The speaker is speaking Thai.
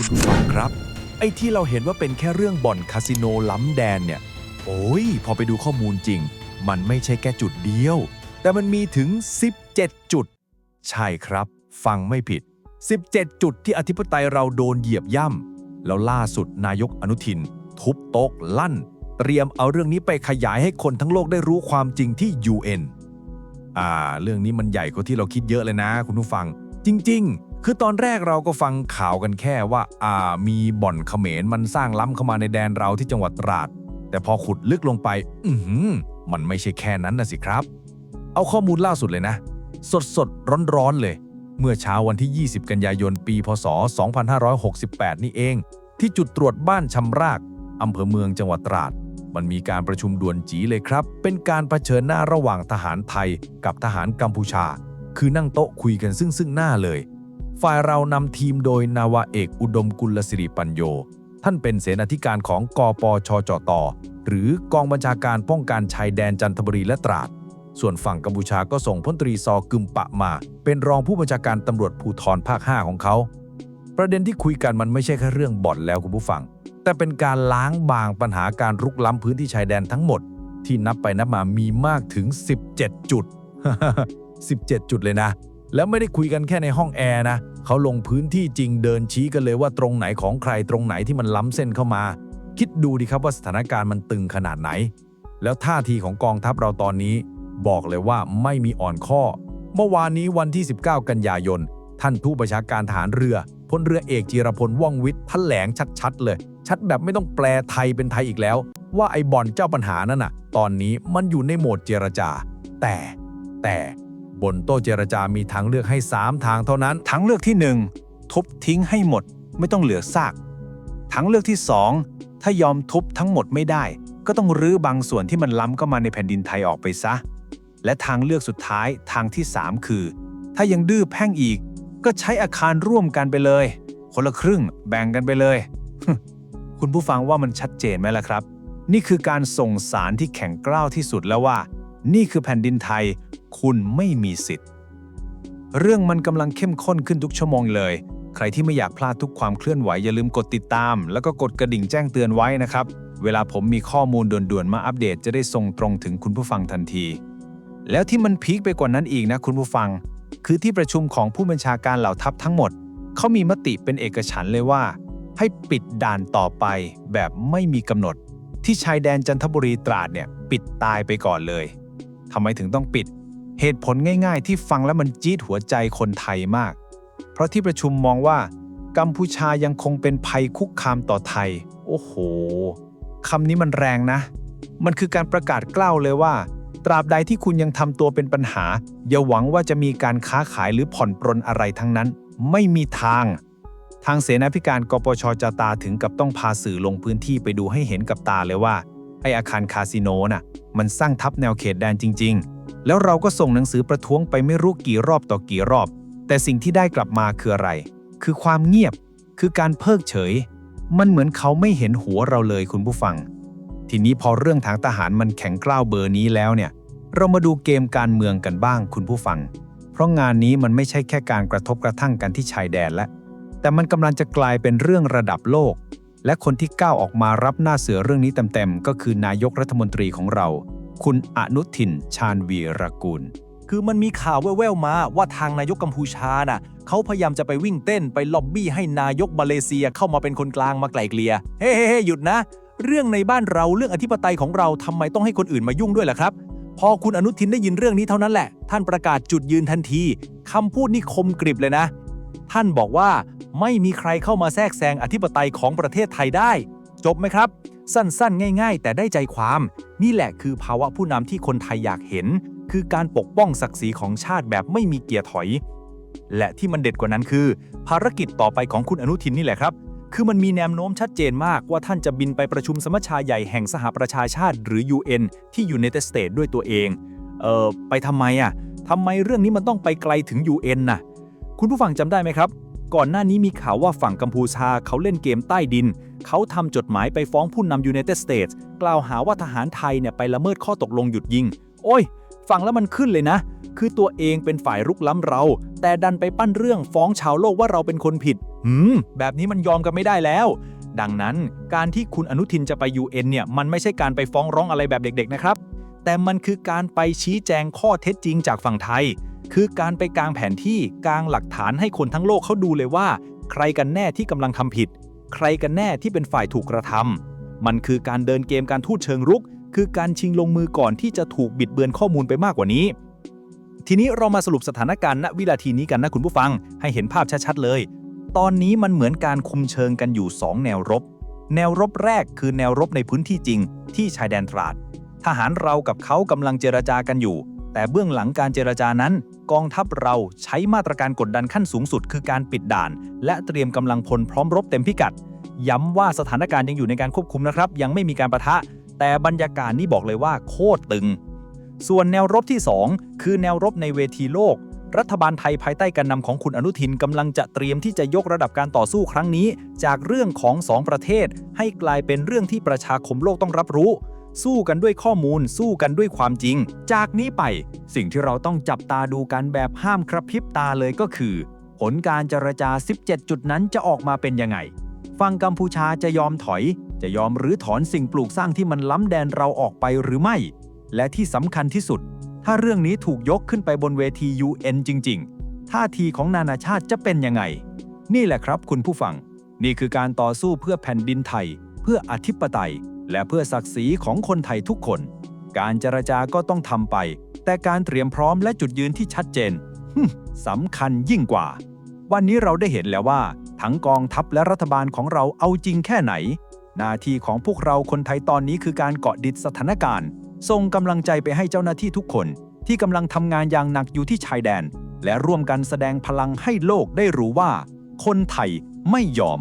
คุณผู้ฟังครับ ไอ้ที่เราเห็นว่าเป็นแค่เรื่องบ่อนคาสิโนล้ำแดนเนี่ย โอ้ย พอไปดูข้อมูลจริง มันไม่ใช่แค่จุดเดียว แต่มันมีถึง 17 จุด ใช่ครับ ฟังไม่ผิด 17 จุดที่อธิปไตยเราโดนเหยียบย่ำแล้วล่าสุดนายกอนุทิน ทุบโต๊ะลั่น เตรียมเอาเรื่องนี้ไปขยายให้คนทั้งโลกได้รู้ความจริงที่ UN อ่า เรื่องนี้มันใหญ่กว่าที่เราคิดเยอะเลยนะ คุณผู้ฟัง จริง ๆ คือตอนแรกเราก็ฟังข่าวกันแค่ว่า อ่า มีบ่อนเขมรมันสร้างล้ำเข้ามาในแดนเราที่จังหวัดตราด แต่พอขุดลึกลงไป อือหือมันไม่ใช่แค่นั้นนะสิครับ เอาข้อมูลล่าสุดเลยนะ สดสดร้อนร้อนเลย เมื่อเช้าวันที่ 20 กันยายน ปี พศ 2568 นี่เอง ที่จุดตรวจบ้านชำรากอำเภอเมืองจังหวัดตราด มันมีการประชุมด่วนจีเลยครับ เป็นการเผชิญหน้าระหว่างทหารไทยกับทหารกัมพูชา คือนั่งโต๊ะคุยกันซึ่งซึ่งหน้าเลย ฝ่ายเรานำทีมโดยนาวาเอกอุดมกุลสิริปัญโย ท่านเป็นเสนาธิการของกปชจตหรือกองบัญชาการป้องกันชายแดนจันทบุรีและตราด ส่วนฝั่งกัมพูชาก็ส่งพลตรีซอกึมปะมา เป็นรองผู้บัญชาการตำรวจภูธรภาค 5 ของเขา ประเด็นที่คุยกันมันไม่ใช่แค่เรื่องบ่อนแล้วคุณผู้ฟัง แต่เป็นการล้างบางปัญหาการรุกล้ำพื้นที่ชายแดนทั้งหมด ที่นับไปนับมามีมากถึง 17 จุด 17 จุดเลยนะ แล้วไม่ได้คุยกันแค่ในห้องแอร์นะ เขาลงพื้นที่จริงเดินชี้กันเลยว่าตรงไหนของใครตรงไหนที่มันล้ำเส้นเข้ามา คิดดูดิครับว่าสถานการณ์มันตึงขนาดไหน แล้วท่าทีของกองทัพเราตอนนี้ บอกเลยว่าไม่มีอ่อนข้อ เมื่อวานนี้วันที่ 19 กันยายน ท่านผู้บัญชาการทหารเรือพลเรือเอกจีรพลว่องวิทย์แถลงชัดๆ เลย ชัดแบบไม่ต้องแปลไทยเป็นไทยอีกแล้ว ว่าไอ้บ่อนเจ้าปัญหานั่นน่ะ ตอนนี้มันอยู่ในโหมดเจรจา แต่แต่ บนโต๊ะเจรจามีทางเลือกให้ 3 ทางเท่านั้น ทางเลือกที่ 1 ทุบทิ้งให้หมดไม่ต้องเหลือซากทางเลือกที่ 2 ถ้ายอมทุบทั้งหมดไม่ได้ ก็ต้องรื้อบางส่วนที่มันล้ำเข้ามาในแผ่นดินไทยออกไปซะ และทางเลือกสุดท้ายทางที่ 3 คือ ถ้ายังดื้อแพ่งอีก ก็ใช้อาคารร่วมกันไปเลย คนละครึ่งแบ่งกันไปเลย คุณผู้ฟังว่ามันชัดเจนไหมล่ะครับ นี่คือการส่งสารที่แข็งกร้าวที่สุดแล้วว่า นี่คือแผ่นดินไทย คุณไม่มีสิทธิ์ เรื่องมันกำลังเข้มข้นขึ้นทุกชั่วโมงเลย ใครที่ไม่อยากพลาดทุกความเคลื่อนไหวอย่าลืมกดติดตาม แล้วก็กดกระดิ่งแจ้งเตือนไว้นะครับ เวลาผมมีข้อมูลด่วนๆ มาอัปเดตจะได้ส่งตรงถึงคุณผู้ฟังทันที แล้วที่มันพีคไปกว่านั้นอีกนะคุณผู้ฟัง คือที่ประชุมของผู้บัญชาการเหล่าทัพทั้งหมด เขามีมติเป็นเอกฉันท์เลยว่า ให้ปิดด่านต่อไปแบบไม่มีกำหนด ที่ชายแดนจันทบุรีตราดเนี่ยปิดตายไปก่อนเลย ทำไมถึงต้องปิด เหตุผลง่ายๆ ที่ฟังแล้วมันจี๊ดหัวใจคนไทยมาก เพราะที่ประชุมมองว่า กัมพูชายังคงเป็นภัยคุกคามต่อไทย โอ้โหคำนี้มันแรงนะ มันคือการประกาศกล้าวเลยว่า ตราบใดที่คุณยังทำตัวเป็นปัญหา อย่าหวังว่าจะมีการค้าขายหรือผ่อนปรนอะไรทั้งนั้น ไม่มีทาง ทางเสนาธิการกปชจตาถึงกับต้องพาสื่อลงพื้นที่ไปดูให้เห็นกับตาเลยว่า ไออาคารคาสิโนน่ะ มันสร้างทับแนวเขตแดนจริง ๆ แล้วเราก็ส่งหนังสือประท้วงไปไม่รู้กี่รอบต่อกี่รอบ แต่สิ่งที่ได้กลับมาคืออะไร คือความเงียบ คือการเพิกเฉย มันเหมือนเขาไม่เห็นหัวเราเลยคุณผู้ฟัง ทีนี้พอเรื่องทางทหารมันแข็งกร้าวเบอร์นี้แล้วเนี่ย เรามาดูเกมการเมืองกันบ้างคุณผู้ฟัง เพราะงานนี้มันไม่ใช่แค่การกระทบกระทั่งกันที่ชายแดนแล้วแต่มันกำลังจะกลายเป็นเรื่องระดับโลก และคนที่ก้าวออกมารับหน้าเสือเรื่องนี้เต็มๆก็คือนายกรัฐมนตรีของเรา คุณอนุทิน ชาญวีรกูล คือมันมีข่าวแว่วๆมาว่าทางนายกกัมพูชาน่ะเขาพยายามจะไปวิ่งเต้นไปล็อบบี้ให้นายกมาเลเซียเข้ามาเป็นคนกลางมาไกลเกลี่ยเฮ้ๆๆหยุดนะ เรื่องในบ้านเราเรื่องอธิปไตยของเราทำไมต้องให้คนอื่นมายุ่งด้วยล่ะครับ พอคุณอนุทินได้ยินเรื่องนี้เท่านั้นแหละ ท่านประกาศจุดยืนทันทีคำพูดนี่คมกริบเลยนะ ท่านบอกว่า ไม่มีใครเข้ามาแทรกแซงอธิปไตยของประเทศไทยได้ จบไหมครับ สั้นๆ ง่าย ๆ แต่ได้ใจความ นี่แหละคือภาวะผู้นำที่คนไทยอยากเห็น คือการปกป้องศักดิ์ศรีของชาติแบบไม่มีเกียร์ถอย และที่มันเด็ดกว่านั้นคือ ภารกิจต่อไปของคุณอนุทินนี่แหละครับ คือมันมีแนวโน้มชัดเจนมากว่าท่านจะบินไปประชุมสมัชชาใหญ่แห่งสหประชาชาติ หรือ UN ที่ยู n นเตสเตทด้วยตัวเอง เอ่อไปทำไมอะทำไมเรื่องนี้มันต้องไปไกลถึง UN น่ะ คุณผู้ฟังจำได้ไหมครับ ก่อนหน้านี้มีข่าวว่าฝั่งกัมพูชาเขาเล่นเกมใต้ดิน เขาทำจดหมายไปฟ้องผู้นำยู n นเต็ดสเตทกล่าวหาว่าทหารไทยเนี่ยไปละเมิดข้อตกลงหยุดยิง โอ้ย ฟังแล้วมันขึ้นเลยนะ คือตัวเองเป็นฝ่ายรุกล้ำเรา แต่ดันไปปั้นเรื่องฟ้องชาวโลกว่าเราเป็นคนผิด หืม แบบนี้มันยอมกันไม่ได้แล้ว ดังนั้นการที่คุณอนุทินจะไป UN เนี่ย มันไม่ใช่การไปฟ้องร้องอะไรแบบเด็ก ๆ นะครับ แต่มันคือการไปชี้แจงข้อเท็จจริงจากฝั่งไทย คือการไปกางแผนที่กางหลักฐานให้คนทั้งโลกเขาดูเลยว่า ใครกันแน่ที่กำลังทำผิด ใครกันแน่ที่เป็นฝ่ายถูกกระทำมันคือการเดินเกมการทูตเชิงรุก คือการชิงลงมือก่อนที่จะถูกบิดเบือนข้อมูลไปมากกว่านี้ ทีนี้เรามาสรุปสถานการณ์ณวินาทีนี้กันนะคุณผู้ฟัง ให้เห็นภาพชัดๆเลย ตอนนี้มันเหมือนการคุมเชิงกันอยู่ 2 แนวรบ แนวรบแรกคือแนวรบในพื้นที่จริง ที่ชายแดนตราดทหารเรากับเขากำลังเจรจากันอยู่ แต่เบื้องหลังการเจรจานั้น กองทัพเราใช้มาตรการกดดันขั้นสูงสุด คือการปิดด่าน และเตรียมกำลังพลพร้อมรบเต็มพิกัด ย้ำว่าสถานการณ์ยังอยู่ในการควบคุมนะครับ ยังไม่มีการประทะ แต่บรรยากาศนี่บอกเลยว่าโคตรตึง ส่วนแนวรบที่ 2 คือแนวรบในเวทีโลก รัฐบาลไทยภายใต้การนำของคุณอนุทินกำลังจะเตรียมที่จะยกระดับการต่อสู้ครั้งนี้ จากเรื่องของสองประเทศ ให้กลายเป็นเรื่องที่ประชาคมโลกต้องรับรู้ สู้กันด้วยข้อมูล สู้กันด้วยความจริง จากนี้ไป สิ่งที่เราต้องจับตาดูกันแบบห้ามกระพริบตาเลยก็คือ ผลการเจรจา 17 จุดนั้นจะออกมาเป็นยังไงฝั่งกัมพูชาจะยอมถอย จะยอมหรือถอนสิ่งปลูกสร้างที่มันล้ำแดนเราออกไปหรือไม่ และที่สำคัญที่สุด ถ้าเรื่องนี้ถูกยกขึ้นไปบนเวที UN จริง ๆ ท่าทีของนานาชาติจะเป็นยังไง นี่แหละครับคุณผู้ฟัง นี่คือการต่อสู้เพื่อแผ่นดินไทย เพื่ออธิปไตย และเพื่อศักดิ์ศรีของคนไทยทุกคน การเจรจาก็ต้องทำไป แต่การเตรียมพร้อมและจุดยืนที่ชัดเจนสำคัญยิ่งกว่า วันนี้เราได้เห็นแล้วว่า ทั้งกองทัพและรัฐบาลของเราเอาจริงแค่ไหน หน้าที่ของพวกเราคนไทยตอนนี้คือการเกาะดิดสถานการณ์ส่งกำลังใจไปให้เจ้าหน้าที่ทุกคน ที่กำลังทำงานอย่างหนักอยู่ที่ชายแดน และร่วมกันแสดงพลังให้โลกได้รู้ว่า คนไทยไม่ยอม